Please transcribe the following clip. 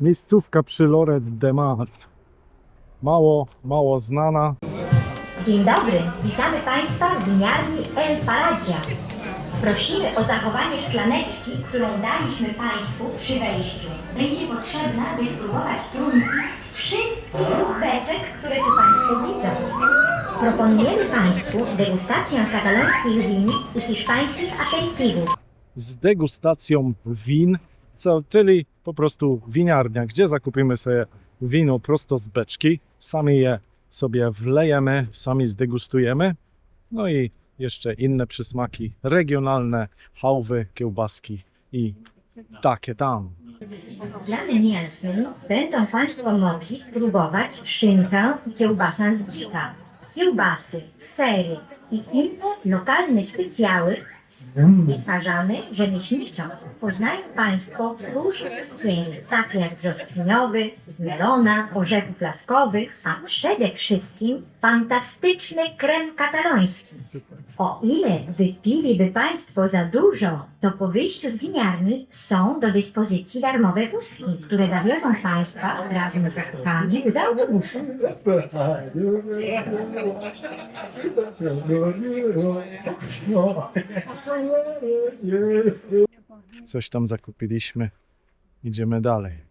Miejscówka przy Loret de Mar. Mało, mało znana. Dzień dobry, witamy Państwa w winiarni El Paragia. Prosimy o zachowanie szklaneczki, którą daliśmy Państwu przy wejściu. Będzie potrzebna, by spróbować trunki z wszystkich beczek, które tu Państwo widzą. Proponujemy Państwu degustację katalońskich win i hiszpańskich aperytywów. z degustacją win, co, czyli po prostu winiarnia, gdzie zakupimy sobie wino prosto z beczki, sami je sobie wlejemy, sami zdegustujemy, no i jeszcze inne przysmaki regionalne, hałwy, kiełbaski i takie tam. Dany mięsnym będą Państwo mogli spróbować szynkę i kiełbasę z dzika, kiełbasy, sery i inne lokalne specjały wytwarzane rzemieślniczo. Poznają Państwo różne szyny, takie jak brzoskwiniowy, z melona, orzechów laskowych, a przede wszystkim fantastyczny krem kataloński. O ile wypiliby Państwo za dużo, to po wyjściu z winiarni są do dyspozycji darmowe wózki, które zawiozą Państwa razem z zakupami do autobusu. Coś tam zakupiliśmy, idziemy dalej.